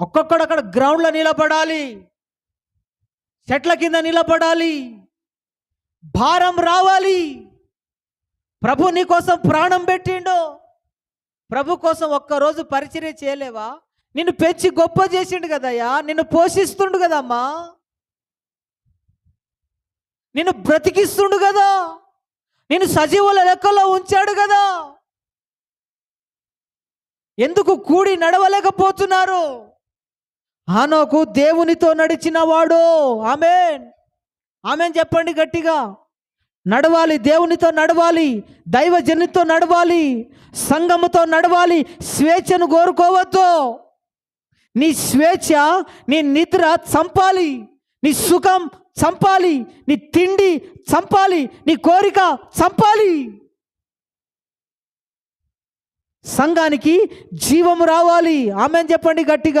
ఒక్కొక్కడు అక్కడ గ్రౌండ్లో నిలబడాలి. చెట్ల కింద నిలబడాలి. భారం రావాలి. ప్రభు నీ కోసం ప్రాణం పెట్టిండు ప్రభు కోసం ఒక్కరోజు పరిచర్య చేయలేవా? నిన్ను పెంచి గొప్ప చేసిండు కదయ్యా? నిన్ను పోషిస్తుండు కదమ్మా? నిన్ను బ్రతికిస్తుండు కదా? నిన్ను సజీవుల లెక్కలో ఉంచాడు కదా? ఎందుకు కూడి నడవలేకపోతున్నారు? ఆనోకు దేవునితో నడిచిన వాడు ఆమెన్. ఆమెన్ చెప్పండి గట్టిగా. నడవాలి దేవునితో నడవాలి దైవజనితో నడవాలి సంఘముతో నడవాలి స్వేచ్ఛను కోరుకోవద్దు. నీ స్వేచ్ఛ నీ నిద్ర చంపాలి నీ సుఖం చంపాలి నీ తిండి చంపాలి నీ కోరిక చంపాలి. సంఘానికి జీవము రావాలి. ఆమె చెప్పండి గట్టిగా.